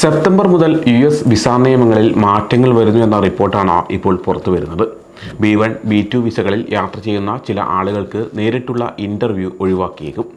September മുതൽ U S visa നിയമങ്ങളിൽ മാറ്റങ്ങൾ വരുന്നു എന്ന റിപ്പോർട്ടാണ് ഇപ്പോൾ പുറത്തു വരുന്നത്. ബി വൺ ബി ടു വിസകളിൽ യാത്ര ചെയ്യുന്ന ചില ആളുകൾക്ക് നേരിട്ടുള്ള ഇന്റർവ്യൂ ഒഴിവാക്കിയേക്കും.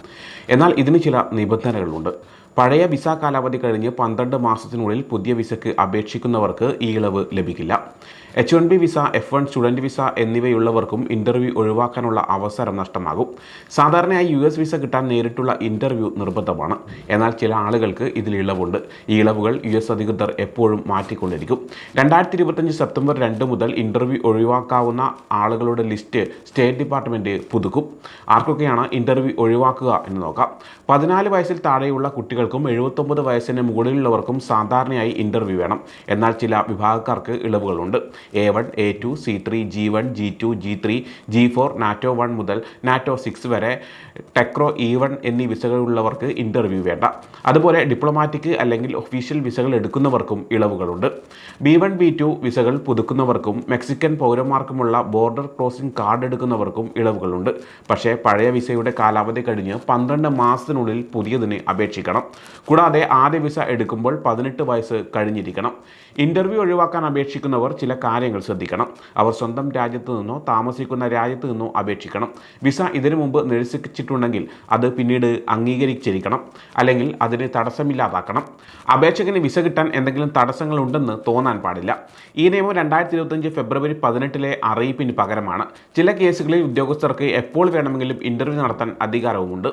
എന്നാൽ ഇതിന് ചില നിബന്ധനകളുണ്ട്. പഴയ വിസ കാലാവധി കഴിഞ്ഞ് പന്ത്രണ്ട് മാസത്തിനുള്ളിൽ പുതിയ വിസയ്ക്ക് അപേക്ഷിക്കുന്നവർക്ക് ഈ ഇളവ് ലഭിക്കില്ല. H one B visa F one student visa എന്നിവയുള്ളവർക്കും interview ഒഴിവാക്കാനുള്ള അവസരം നഷ്ടമാകും. സാധാരണയായി യു എസ് വിസ കിട്ടാൻ നേരിട്ടുള്ള ഇന്റർവ്യൂ നിർബന്ധമാണ്. എന്നാൽ ചില ആളുകൾക്ക് ഇതിൽ ഇളവുണ്ട്. ഈ ഇളവുകൾ യു എസ് അധികൃതർ എപ്പോഴും മാറ്റിക്കൊണ്ടിരിക്കും. രണ്ടായിരത്തി ഇരുപത്തഞ്ച് സെപ്റ്റംബർ രണ്ട് മുതൽ ഇന്റർവ്യൂ ഒഴിവാക്കാവുന്ന ആളുകളുടെ ലിസ്റ്റ് സ്റ്റേറ്റ് ഡിപ്പാർട്ട്മെന്റ് പുതുക്കും. ആർക്കൊക്കെയാണ് ഇന്റർവ്യൂ ഒഴിവാക്കുക എന്ന് നോക്കാം. പതിനാല് വയസ്സിൽ താഴെയുള്ള കുട്ടികൾക്കും എഴുപത്തൊമ്പത് വയസ്സിന് മുകളിലുള്ളവർക്കും സാധാരണയായി ഇന്റർവ്യൂ വേണം. എന്നാൽ ചില വിഭാഗക്കാർക്ക് ഇളവുകളുണ്ട്. A one A two C three G one G two G three G four NATO one മുതൽ നാറ്റോ സിക്സ് വരെ ടെക്രോ ഇ വൺ എന്നീ വിസകളുള്ളവർക്ക് ഇന്റർവ്യൂ വേണ്ട. അതുപോലെ ഡിപ്ലോമാറ്റിക് അല്ലെങ്കിൽ ഒഫീഷ്യൽ വിസകൾ എടുക്കുന്നവർക്കും ഇളവുകളുണ്ട്. ബി വൺ ബി ടു വിസകൾ പുതുക്കുന്നവർക്കും മെക്സിക്കൻ പൗരന്മാർക്കുമുള്ള ബോർഡർ ക്രോസിംഗ് കാർഡ് എടുക്കുന്നവർക്കും ഇളവുകളുണ്ട്. പക്ഷേ പഴയ വിസയുടെ കാലാവധി കഴിഞ്ഞ് പന്ത്രണ്ട് മാസത്തിനുള്ളിൽ പുതിയതിന് അപേക്ഷിക്കണം. കൂടാതെ ആദ്യ വിസ എടുക്കുമ്പോൾ പതിനെട്ട് വയസ്സ് കഴിഞ്ഞിരിക്കണം. ഇന്റർവ്യൂ ഒഴിവാക്കാൻ അപേക്ഷിക്കുന്നവർ ചില കാര്യങ്ങൾ ശ്രദ്ധിക്കണം. അവർ സ്വന്തം രാജ്യത്ത് നിന്നോ താമസിക്കുന്ന രാജ്യത്ത് നിന്നോ അപേക്ഷിക്കണം. വിസ ഇതിനു മുമ്പ് നിരസിച്ചിട്ടുണ്ടെങ്കിൽ അത് പിന്നീട് അംഗീകരിച്ചിരിക്കണം. അല്ലെങ്കിൽ അതിന് തടസ്സമില്ലാതാക്കണം. അപേക്ഷകന് വിസ കിട്ടാൻ എന്തെങ്കിലും തടസ്സങ്ങളുണ്ടെന്ന് തോന്നാൻ പാടില്ല. ഈ നിയമം രണ്ടായിരത്തി ഇരുപത്തഞ്ച് ഫെബ്രുവരി പതിനെട്ടിലെ അറിയിപ്പിന് പകരമാണ്. ചില കേസുകളിൽ ഉദ്യോഗസ്ഥർക്ക് എപ്പോൾ വേണമെങ്കിലും ഇന്റർവ്യൂ നടത്താൻ അധികാരവുമുണ്ട്.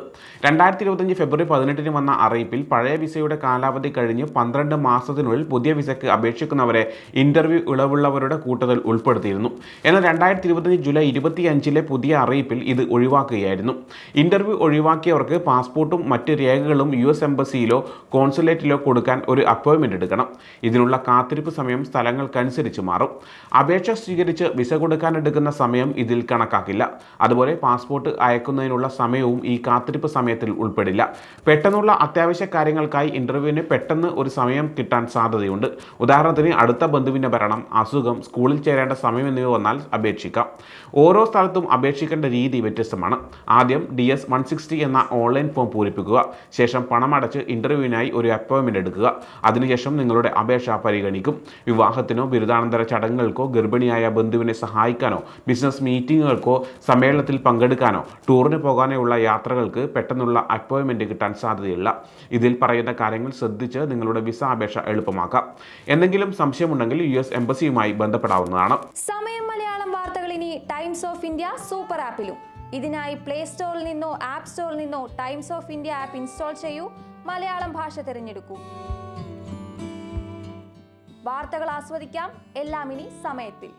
രണ്ടായിരത്തി ഇരുപത്തഞ്ച് ഫെബ്രുവരി പതിനെട്ടിന് വന്ന അറിയിപ്പിൽ പഴയ വിസയുടെ കാലാവധി കഴിഞ്ഞ് പന്ത്രണ്ട് മാസത്തിനുള്ളിൽ പുതിയ വിസയ്ക്ക് അപേക്ഷിക്കുന്നവരെ ഇന്റർവ്യൂ ഇളവുള്ളവരുടെ കൂട്ടത്തിൽ ഉൾപ്പെടുത്തിയിരുന്നു. എന്നാൽ രണ്ടായിരത്തി ഇരുപത്തഞ്ച് ജൂലൈ ഇരുപത്തി അഞ്ചിലെ പുതിയ അറിയിപ്പിൽ ഇത് ഒഴിവാക്കുകയായിരുന്നു. ഇന്റർവ്യൂ ഒഴിവാക്കിയവർക്ക് പാസ്പോർട്ടും മറ്റ് രേഖകളും യു എസ് എംബസിയിലോ കോൺസുലേറ്റിലോ കൊടുക്കാൻ ഒരു അപ്പോയിൻമെന്റ് എടുക്കണം. ഇതിനുള്ള കാത്തിരിപ്പ് സമയം സ്ഥലങ്ങൾക്കനുസരിച്ച് മാറും. അപേക്ഷ സ്വീകരിച്ച് വിസ കൊടുക്കാൻ എടുക്കുന്ന സമയം ഇതിൽ കണക്കാക്കില്ല. അതുപോലെ പാസ്പോർട്ട് അയക്കുന്നതിനുള്ള സമയവും ഈ കാത്തിരിപ്പ് സമയത്തിൽ ഉൾപ്പെടില്ല. പെട്ടെന്നുള്ള അത്യാവശ്യ കാര്യങ്ങൾക്കായി ഇന്റർവ്യൂവിന് പെട്ടെന്ന് ഒരു സമയം കിട്ടാൻ സാധ്യതയുണ്ട്. ഉദാഹരണത്തിന് അടുത്ത ബന്ധുവിന്റെ ഭരണം അസുഖം സ്കൂളിൽ ചേരേണ്ട സമയം എന്നിവ വന്നാൽ അപേക്ഷിക്കാം. ഓരോ സ്ഥലത്തും അപേക്ഷിക്കേണ്ട രീതി വ്യത്യസ്തമാണ്. ആദ്യം ഡി എസ് വൺ സിക്സ്റ്റി എന്ന ഓൺലൈൻ ഫോം പൂരിപ്പിക്കുക. ശേഷം പണമടച്ച് ഇന്റർവ്യൂവിനായി ഒരു അപ്പോയിൻമെന്റ് എടുക്കുക. അതിനുശേഷം നിങ്ങളുടെ അപേക്ഷ പരിഗണിക്കും. വിവാഹത്തിനോ ബിരുദാനന്തര ചടങ്ങുകൾക്കോ ഗർഭിണിയായ ബന്ധുവിനെ സഹായിക്കാനോ ബിസിനസ് മീറ്റിങ്ങുകൾക്കോ സമ്മേളനത്തിൽ പങ്കെടുക്കാനോ ടൂറിന് പോകാനോ ഉള്ള യാത്രകൾക്ക് പെട്ടെന്നുള്ള അപ്പോയിൻമെന്റ് കിട്ടാൻ സാധ്യതയില്ല ഇതിൽ പറയുന്ന കാര്യങ്ങൾ ശ്രദ്ധിച്ച് നിങ്ങളുടെ വിസ അപേക്ഷ എളുപ്പമാക്കാം. എന്തെങ്കിലും സംശയമുണ്ടെങ്കിൽ യു എസ് എംബസിയുമായി ബന്ധപ്പെടാവുന്നതാണ്. സമയം മലയാളം വാർത്തകൾ ഇനി ടൈംസ് ഓഫ് ഇന്ത്യ സൂപ്പർ ആപ്പിലും. ഇതിനായി പ്ലേ സ്റ്റോറിൽ നിന്നോ ആപ്പ് സ്റ്റോറിൽ നിന്നോ Times of India app install ചെയ്യൂ. മലയാളം ഭാഷ തിരഞ്ഞെടുക്കൂ. വാർത്തകൾ ആസ്വദിക്കാം. എല്ലാം ഇനി സമയത്തിൽ.